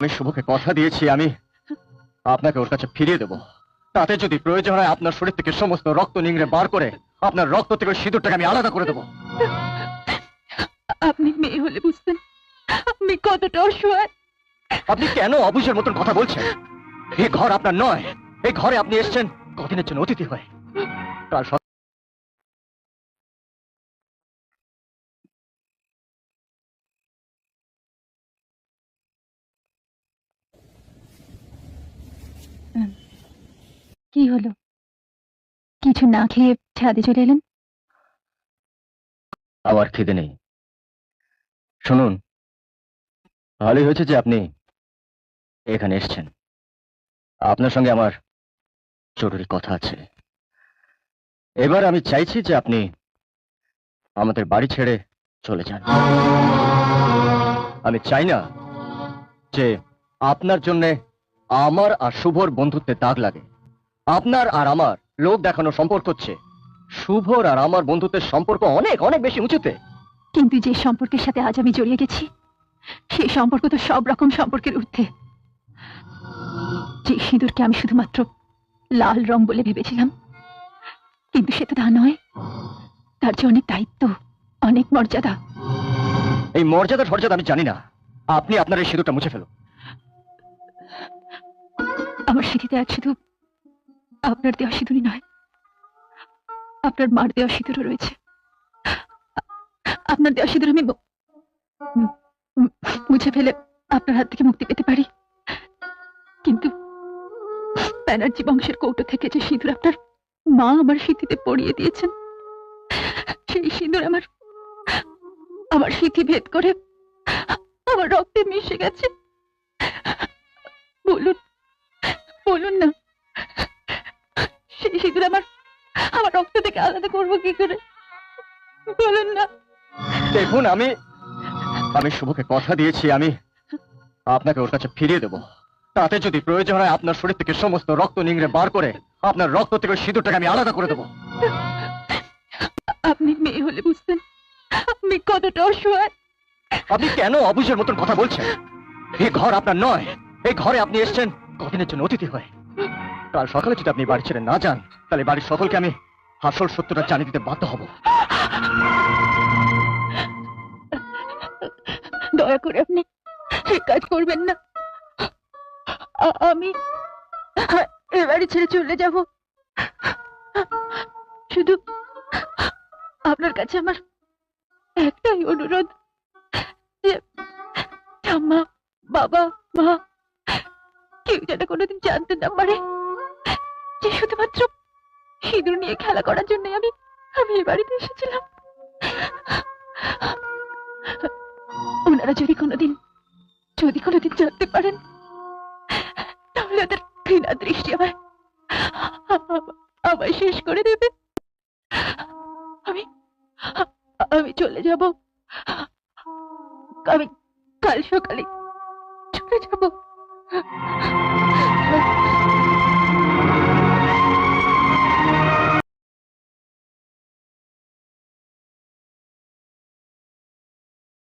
আমি শুভকে কথা দিয়েছি আমি আপনাকে ওর কাছে ফিরিয়ে দেব। তাতে যদি প্রয়োজন হয় আপনার শরীর থেকে সমস্ত রক্ত নিংড়ে বার করে আপনার রক্ত থেকে সিঁদুরটাকে আমি আলাদা করে দেবো। আপনি মেয়ে হলে বুঝতেন আমি কতটা অসহায়। আপনি কেন অবুঝের মতন কথা বলছেন? এই ঘর আপনার নয় এই ঘরে আপনি এসেছেন কদিনের জন্য অতিথি হয়ে। কাল কি হলো? কিছু না খেয়ে ছাদে চলে এলেন? আমার খিদে নেই। শুনুন, ভালোই হয়েছে যে আপনি এখানে এসেছেন। আপনার সঙ্গে আমার জরুরি কথা আছে। এবার আমি চাইছি যে আপনি আমাদের বাড়ি ছেড়ে চলে যান। আমি চাই না যে আপনার জন্য আমার আর শুভর বন্ধুত্বে দাগ লাগে। আপনার আর আমার লোক দেখানো সম্পর্ক হচ্ছে। শুভর আর আমার বন্ধুত্বের সম্পর্ক অনেক অনেক বেশি উঁচুতে। কিন্তু যে সম্পর্কের সাথে আজ আমি জড়িয়ে গেছি সেই সম্পর্ক তো সব রকম সম্পর্কের ঊর্ধ্বে। যে সিঁদুরকে আমি শুধুমাত্র লাল রং বলে ভেবেছিলাম কিন্তু সে তো তা নয়। তার যে অনেক দায়িত্ব অনেক মর্যাদা। এই মর্যাদা ঠর্যাদা আমি জানি না। আপনি আপনার এই সিঁদুরটা মুছে ফেলুন। আমার স্মৃতিতে আজ শুধু আপনার দেওয়া সিঁদুরই নয়, আপনার মার দেওয়া সিঁদুরও রয়েছে। আপনার দেওয়া সিঁদুর আমি মুছে ফেলে আপনার হাত থেকে মুক্তি পেতে পারি। কিন্তু ব্যানার্জি বংশের কৌটো থেকে যে সিঁদুর আপনার মা আমার স্মৃতিতে পড়িয়ে দিয়েছেন, সেই সিঁদুর আমার আমার স্মৃতি ভেদ করে আমার রক্তে মিশে গেছে। সিঁদুর আমার আমার রক্ত থেকে আলাদা করব কি করে? বলুন না। দেখুন আমি আমি শুভকে কথা দিয়েছি আমি আপনাকে ওর কাছে ফিরিয়ে দেব। তাতে যদি প্রয়োজন হয় আপনার শরীর থেকে সমস্ত রক্ত নিংড়ে বার করে আপনার রক্ত থেকে সিঁদুরটাকে আমি আলাদা করে দেবো। আপনি মেয়ে হলে বুঝতেন আমি কতটা অসহায়। আপনি কেন অবুঝের মতন কথা বলছেন? এই ঘর আপনার নয় এই ঘরে আপনি এসেছেন কদিনের জন্য অতিথি হয়ে। কাল সকালে যদি আপনি বাড়ি ছেড়ে না যান তাহলে বাড়ির সকলকে আমি আসল সত্যটা জানিয়ে দিতে বাধ্য হব। দয়া করে আপনি এই কাজ করবেন না। আমি এ বাড়ি ছেড়ে চলে যাব। শুধু আপনার কাছে আমার একটাই অনুরোধ ঠাম্মা, বাবা, মা, কেউ যেন কোনোদিন জানতে না পারে। যে শুধুমাত্র সিঁদুর নিয়ে খেলা করার জন্য আমি আমি এ বাড়িতে এসেছিলাম। ওনারা যদি কোনোদিন যদি কোনোদিন জানতে পারেন, তাহলে ওদের ঘৃণা দৃষ্টি আমায় আমায় শেষ করে দেবে। আমি আমি চলে যাব। আমি কাল সকালে চলে যাব।